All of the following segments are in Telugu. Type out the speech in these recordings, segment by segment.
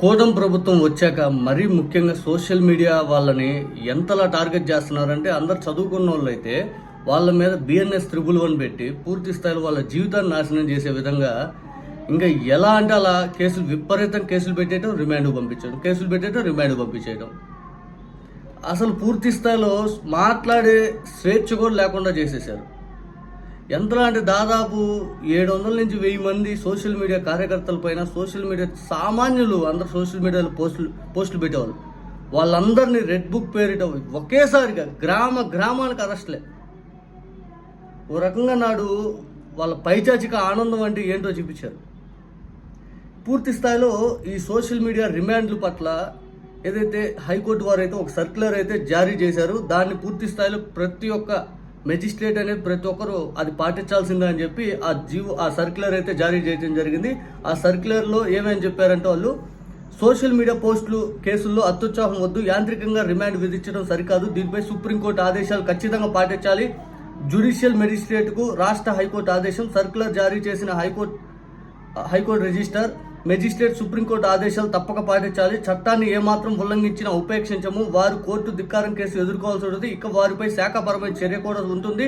కోదం ప్రభుత్వం వచ్చాక మరీ ముఖ్యంగా సోషల్ మీడియా వాళ్ళని ఎంతలా టార్గెట్ చేస్తున్నారంటే అందరు చదువుకున్న వాళ్ళు అయితే వాళ్ళ మీద బిఎన్ఎస్ త్రిబుల్ వన్ పెట్టి పూర్తి స్థాయిలో వాళ్ళ జీవితాన్ని నాశనం చేసే విధంగా ఇంకా ఎలా అంటే అలా కేసులు విపరీతం కేసులు పెట్టేయడం రిమాండ్ పంపించడం కేసులు పెట్టేయడం రిమాండ్ పంపించేయడం అసలు పూర్తి స్థాయిలో మాట్లాడే స్వేచ్ఛ కూడా లేకుండా చేసేసారు ఎంతలా అంటే దాదాపు ఏడు వందల నుంచి వెయ్యి మంది సోషల్ మీడియా కార్యకర్తల పైన సోషల్ మీడియా సామాన్యులు అందరు సోషల్ మీడియాలో పోస్టులు పోస్టులు పెట్టేవాళ్ళు. వాళ్ళందరినీ రెడ్ బుక్ పేరిట ఒకేసారిగా గ్రామ గ్రామానికి అరెస్ట్లే ఓ రకంగా నాడు వాళ్ళ పైచాచిక ఆనందం అంటే ఏంటో చూపించారు. పూర్తి స్థాయిలో ఈ సోషల్ మీడియా రిమాండ్ల పట్ల ఏదైతే హైకోర్టు వారు అయితే ఒక సర్క్యులర్ అయితే జారీ చేశారు దాన్ని పూర్తి స్థాయిలో ప్రతి ఒక్క మెజిస్ట్రేట్ అనేది ప్రతి ఒక్కరు అది పాటించాల్సిందే అని చెప్పి ఆ జీవో ఆ సర్క్యులర్ అయితే జారీ చేయడం జరిగింది. ఆ సర్క్యులర్లో ఏమని చెప్పారంటే వాళ్ళు సోషల్ మీడియా పోస్టులు కేసుల్లో అత్యుత్సాహం వద్దు యాంత్రికంగా రిమాండ్ విధించడం సరికాదు దీనిపై సుప్రీంకోర్టు ఆదేశాలు ఖచ్చితంగా పాటించాలి. జ్యుడిషియల్ మెజిస్ట్రేట్కు రాష్ట్ర హైకోర్టు ఆదేశం సర్క్యులర్ జారీ చేసిన high court high court register magistrate supreme court ఆదేశాలు తప్పక పాటించాలి. చట్టాన్ని ఏమాత్రం ఉల్లంఘించినా ఉపేక్షించము. వారు కోర్టు ధిక్కారం కేసు ఎదుర్కోవాల్సి ఉంటుంది. ఇక వారిపై శాఖపరమైన చర్య కూడా ఉంటుంది.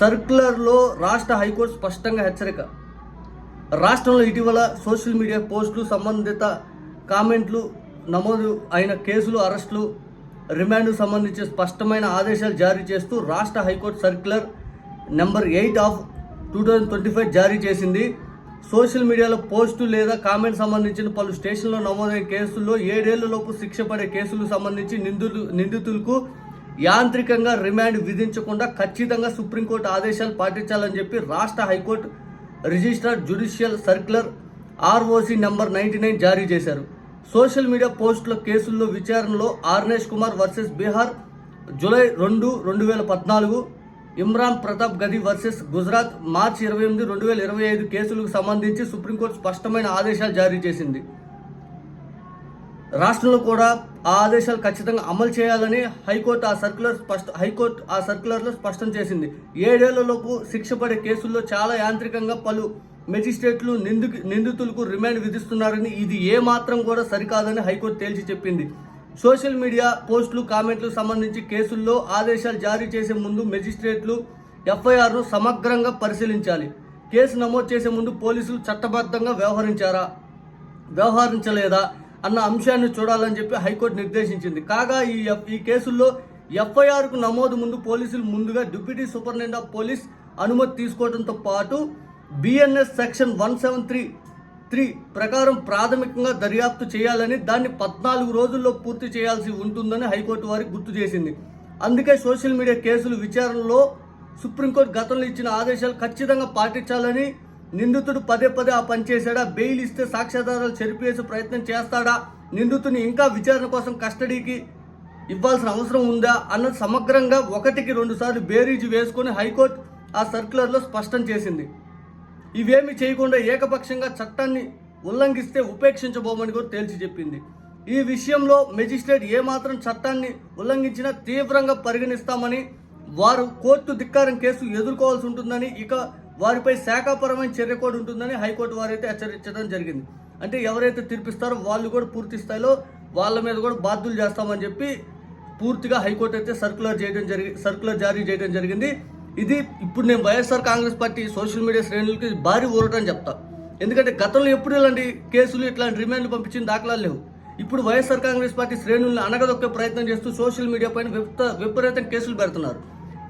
సర్క్యులర్లో రాష్ట్ర హైకోర్టు స్పష్టంగా హెచ్చరిక. రాష్ట్రంలో ఇటీవల సోషల్ మీడియా పోస్టులు సంబంధిత కామెంట్లు నమోదు అయిన కేసులు అరెస్టులు రిమాండ్ సంబంధించి స్పష్టమైన ఆదేశాలు జారీ చేస్తూ రాష్ట్ర high court circular number eight of two thousand twenty five జారీ చేసింది. సోషల్ మీడియాలో పోస్టు లేదా కామెంట్ సంబంధించిన పలు స్టేషన్లో నమోదైన కేసుల్లో ఏడేళ్ళలోపు శిక్ష పడే కేసులకు సంబంధించి నిందితులు నిందితులకు యాంత్రికంగా రిమాండ్ విధించకుండా ఖచ్చితంగా సుప్రీంకోర్టు ఆదేశాలు పాటించాలని చెప్పి రాష్ట్ర high court registrar judicial circular ROC number ninety nine జారీ చేశారు. సోషల్ మీడియా పోస్టుల కేసుల్లో విచారణలో ఆర్నేష్ కుమార్ వర్సెస్ బీహార్ జూలై రెండు రెండు వేల పద్నాలుగు ఇమ్రాన్ ప్రతాప్ గది వర్సెస్ గుజరాత్ మార్చి ఇరవై ఎనిమిది రెండు వేల ఇరవై ఐదు కేసులకు సంబంధించి సుప్రీంకోర్టు స్పష్టమైన ఆదేశాలు జారీ చేసింది. రాష్ట్రంలో కూడా ఆ ఆదేశాలు ఖచ్చితంగా అమలు చేయాలని హైకోర్టు ఆ సర్క్యులర్ స్పష్ట హైకోర్టు ఆ సర్క్యులర్లో స్పష్టం చేసింది. ఏడేళ్ళలోపు శిక్ష పడే కేసుల్లో చాలా యాంత్రికంగా పలు మెజిస్ట్రేట్లు నిందు నిందితులకు రిమాండ్ విధిస్తున్నారని ఇది ఏ మాత్రం కూడా సరికాదని హైకోర్టు తేల్చి చెప్పింది. సోషల్ మీడియా పోస్టులు కామెంట్లు సంబంధించి కేసుల్లో ఆదేశాలు జారీ చేసే ముందు మెజిస్ట్రేట్లు ఎఫ్ఐఆర్ను సమగ్రంగా పరిశీలించాలి. కేసు నమోదు చేసే ముందు పోలీసులు చట్టబద్ధంగా వ్యవహరించారా? వ్యవహరించలేదా? అన్న అంశాన్ని చూడాలని చెప్పి హైకోర్టు నిర్దేశించింది. కాగా ఈ ఎఫ్- ఈ కేసుల్లో ఎఫ్ఐఆర్కు నమోదు ముందు పోలీసులు ముందుగా డిప్యూటీ సూపరింటెండెంట్ ఆఫ్ పోలీస్ అనుమతి తీసుకోవడంతో పాటు BNS section one seven three three ప్రకారం ప్రాథమికంగా దర్యాప్తు చేయాలని దాన్ని పద్నాలుగు రోజుల్లో పూర్తి చేయాల్సి ఉంటుందని హైకోర్టు వారికి గుర్తు చేసింది. అందుకే సోషల్ మీడియా కేసులు విచారణలో సుప్రీంకోర్టు గతంలో ఇచ్చిన ఆదేశాలు ఖచ్చితంగా పాటించాలని నిందితుడు పదే పదే ఆ పని చేశాడా బెయిల్ ఇస్తే సాక్ష్యాధారాలు చెరిపేసే ప్రయత్నం చేస్తాడా నిందితుని ఇంకా విచారణ కోసం కస్టడీకి ఇవ్వాల్సిన అవసరం ఉందా అన్నది సమగ్రంగా ఒకటికి రెండుసార్లు బేరీజు వేసుకొని హైకోర్టు ఆ సర్క్యులర్లో స్పష్టం చేసింది. ఇవేమి చేయకుండా ఏకపక్షంగా చట్టాన్ని ఉల్లంఘిస్తే ఉపేక్షించబోమని కూడా తేల్చి చెప్పింది. ఈ విషయంలో మెజిస్ట్రేట్ ఏమాత్రం చట్టాన్ని ఉల్లంఘించినా తీవ్రంగా పరిగణిస్తామని వారు కోర్టు ధిక్కారం కేసు ఎదుర్కోవాల్సి ఉంటుందని ఇక వారిపై శాఖాపరమైన చర్య కూడా ఉంటుందని హైకోర్టు వారైతే హెచ్చరించడం జరిగింది. అంటే ఎవరైతే తీర్పిస్తారో వాళ్ళు కూడా పూర్తి స్థాయిలో వాళ్ళ మీద కూడా బాధ్యులు చేస్తామని చెప్పి పూర్తిగా హైకోర్టు అయితే సర్కులర్ చేయడం జరిగి సర్కులర్ జారీ చేయడం జరిగింది. ఇది ఇప్పుడు నేను YSR Congress party social media శ్రేణులకి భారీ ఊరటం చెప్తా. ఎందుకంటే గతంలో ఎప్పుడు ఇలాంటి కేసులు ఇట్లాంటి రిమాండ్లు పంపించిన దాఖలాలు లేవు. ఇప్పుడు వైఎస్ఆర్ కాంగ్రెస్ పార్టీ శ్రేణులను అనగదొక్కే ప్రయత్నం చేస్తూ సోషల్ మీడియా పైన విపరీత విపరీతం కేసులు పెడుతున్నారు.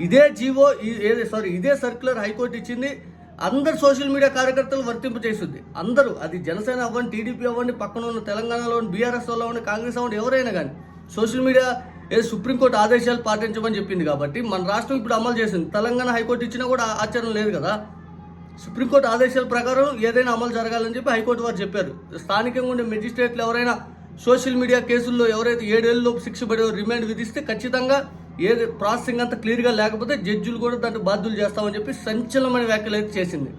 ఇదే జీవో ఈ- సారీ ఇదే సర్క్యులర్ హైకోర్టు ఇచ్చింది. అందరు సోషల్ మీడియా కార్యకర్తలు వర్తింపు చేస్తుంది అందరూ అది జనసేన అవ్వండి టీడీపీ అవ్వండి పక్కన ఉన్న తెలంగాణలో బీఆర్ఎస్ వాళ్ళు అవ్వండి కాంగ్రెస్ అవ్వండి ఎవరైనా కానీ సోషల్ మీడియా ఏ సుప్రీంకోర్టు ఆదేశాలు పాటించమని చెప్పింది కాబట్టి మన రాష్ట్రం ఇప్పుడు అమలు చేసింది. తెలంగాణ హైకోర్టు ఇచ్చినా కూడా ఆచరణ లేదు కదా. సుప్రీంకోర్టు ఆదేశాల ప్రకారం ఏదైనా అమలు జరగాలని చెప్పి హైకోర్టు వారు చెప్పారు. స్థానికంగా ఉండే మెజిస్ట్రేట్లు ఎవరైనా సోషల్ మీడియా కేసుల్లో ఎవరైతే ఏడేళ్ళలోపు శిక్ష పడే రిమాండ్ విధిస్తే ఖచ్చితంగా ఏది ప్రాసెసింగ్ అంతా క్లియర్గా లేకపోతే జడ్జిలు కూడా దాన్ని బాధ్యులు చేస్తామని చెప్పి సంచలనమైన వ్యాఖ్యలు అయితే చేసింది.